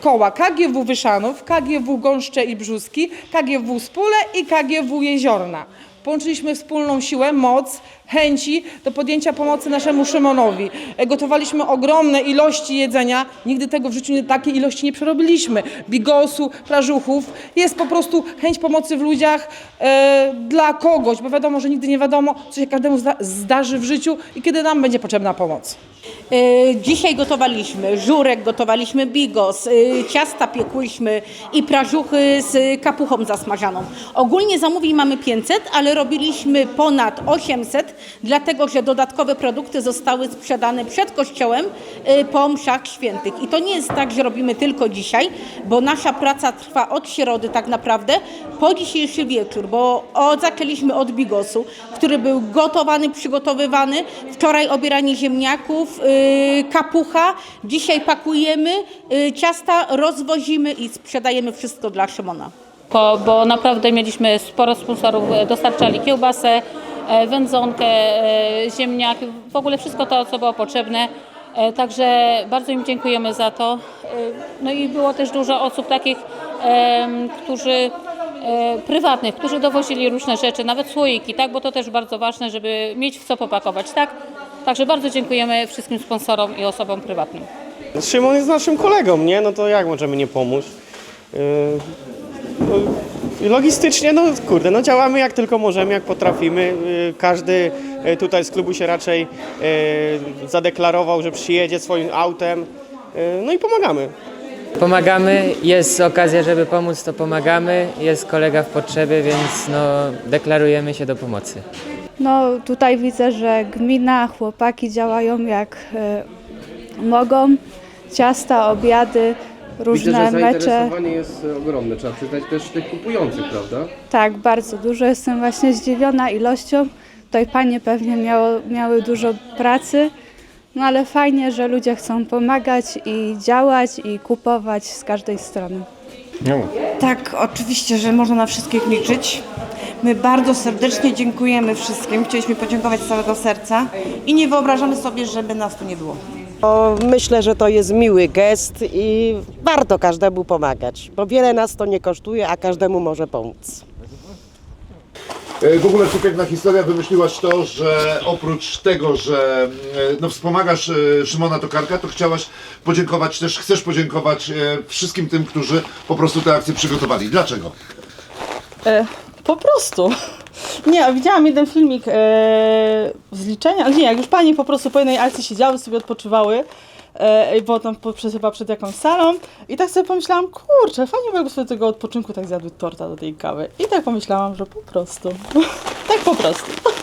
koła KGW Wyszanów, KGW Gąszcze i Brzuski, KGW Spule i KGW Jeziorna. Połączyliśmy wspólną siłę, moc, chęci do podjęcia pomocy naszemu Szymonowi. E, Gotowaliśmy ogromne ilości jedzenia. Nigdy tego w życiu nie, takiej ilości nie przerobiliśmy. Bigosu, prażuchów. Jest po prostu chęć pomocy w ludziach e, dla kogoś, bo wiadomo, że nigdy nie wiadomo, co się każdemu zda- zdarzy w życiu i kiedy nam będzie potrzebna pomoc. E, Dzisiaj gotowaliśmy żurek, gotowaliśmy bigos, e, ciasta piekłyśmy i prażuchy z kapuchą zasmażaną. Ogólnie zamówień mamy 500, ale robiliśmy ponad 800, dlatego że dodatkowe produkty zostały sprzedane przed kościołem e, po mszach świętych. I to nie jest tak, że robimy tylko dzisiaj, bo nasza praca trwa od środy tak naprawdę po dzisiejszy wieczór, bo o, zaczęliśmy od bigosu, który był gotowany, przygotowywany. Wczoraj obieranie ziemniaków, kapucha. Dzisiaj pakujemy yy, ciasta, rozwozimy i sprzedajemy wszystko dla Szymona. bo, naprawdę mieliśmy sporo sponsorów, e, dostarczali kiełbasę, e, wędzonkę, e, ziemniak, w ogóle wszystko to, co było potrzebne. Także bardzo im dziękujemy za to. No i było też dużo osób takich, którzy prywatnych, którzy dowozili różne rzeczy, nawet słoiki, tak, bo to też bardzo ważne, żeby mieć w co popakować, tak? Także bardzo dziękujemy wszystkim sponsorom i osobom prywatnym. Szymon jest naszym kolegą, nie? No to jak możemy nie pomóc? Yy, no, logistycznie, no kurde, no działamy jak tylko możemy, jak potrafimy. Yy, każdy yy, tutaj z klubu się raczej zadeklarował, że przyjedzie swoim autem. No i pomagamy. Pomagamy, jest okazja, żeby pomóc, to pomagamy. Jest kolega w potrzebie, więc no, deklarujemy się do pomocy. No tutaj widzę, że gmina, chłopaki działają jak e, mogą. Ciasta, obiady, różne Widzę, że mecze. zainteresowanie jest e, ogromne. Trzeba przyznać też tych kupujących, prawda? Tak, bardzo dużo. Jestem właśnie zdziwiona ilością. Tutaj panie pewnie miało, miały dużo pracy. No ale fajnie, że ludzie chcą pomagać i działać i kupować z każdej strony. Tak, oczywiście, że można na wszystkich liczyć. My bardzo serdecznie dziękujemy wszystkim. Chcieliśmy podziękować z całego serca i nie wyobrażamy sobie, żeby nas tu nie było. O, myślę, że to jest miły gest i warto każdemu pomagać, bo wiele nas to nie kosztuje, a każdemu może pomóc. E, W ogóle tu piękna historia, wymyśliłaś to, że oprócz tego, że e, no, wspomagasz e, Szymona Tokarka, to chciałaś podziękować też, chcesz podziękować e, wszystkim tym, którzy po prostu tę akcję przygotowali. Dlaczego? E, po prostu. Nie, widziałam jeden filmik e, z liczenia, nie, jak już panie po prostu po jednej akcji siedziały, sobie odpoczywały, e, bo tam po, przed, chyba przed jakąś salą i tak sobie pomyślałam, kurczę, fajnie by jakby sobie tego odpoczynku tak zjadły torta do tej kawy. I tak pomyślałam, że po prostu. tak po prostu.